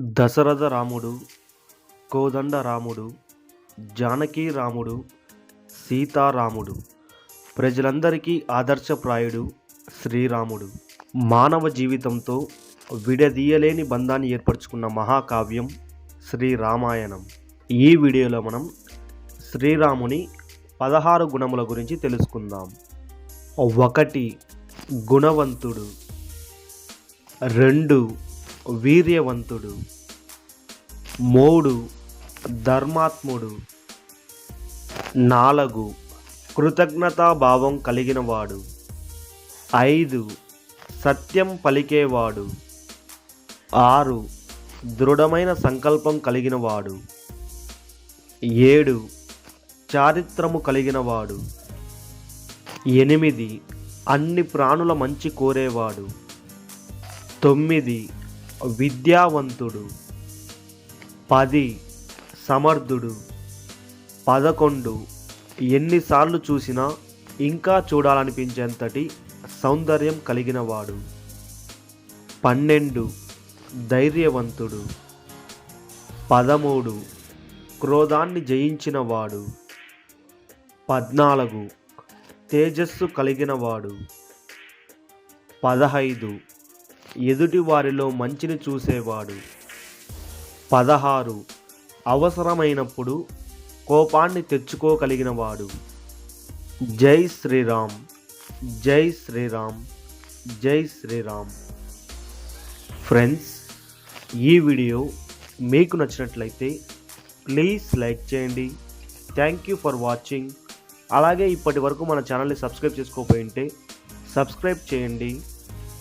దశరథ రాముడు కోదండ రాముడు జానకీ రాముడు సీతారాముడు ప్రజలందరికీ ఆదర్శప్రాయుడు శ్రీరాముడు. మానవ జీవితంతో విడదీయలేని బంధాన్ని ఏర్పరచుకున్న మహాకావ్యం శ్రీరామాయణం. ఈ వీడియోలో మనం శ్రీరాముని పదహారు గుణముల గురించి తెలుసుకుందాం. ఒకటి గుణవంతుడు. రెండు వీర్యవంతుడు మూడు ధర్మాత్ముడు నాలుగు కృతజ్ఞతాభావం కలిగినవాడు ఐదు సత్యం పలికేవాడు ఆరు దృఢమైన సంకల్పం కలిగినవాడు ఏడు చారిత్రము కలిగినవాడు ఎనిమిది అన్ని ప్రాణుల మంచి కోరేవాడు తొమ్మిది విద్యావంతుడు పది సమర్థుడు పదకొండు ఎన్నిసార్లు చూసినా ఇంకా చూడాలనిపించేంతటి సౌందర్యం కలిగినవాడు. పన్నెండు ధైర్యవంతుడు పదమూడు క్రోధాన్ని జయించినవాడు పద్నాలుగు తేజస్సు కలిగినవాడు పదహైదు ఎదుటి వారిలో మంచిని చూసేవాడు. పదహారు. అవసరమైనప్పుడు కోపాన్ని తెచ్చుకోగలిగినవాడు. జై శ్రీరామ్. జై శ్రీరామ్. జై శ్రీరామ్. ఫ్రెండ్స్ ఈ వీడియో మీకు నచ్చినట్లయితే ప్లీజ్ లైక్ చేయండి. Thank you for watching. అలాగే ఇప్పటి వరకు మన ఛానల్ని సబ్స్క్రైబ్ చేసుకోకపోయింటే సబ్స్క్రైబ్ చేయండి.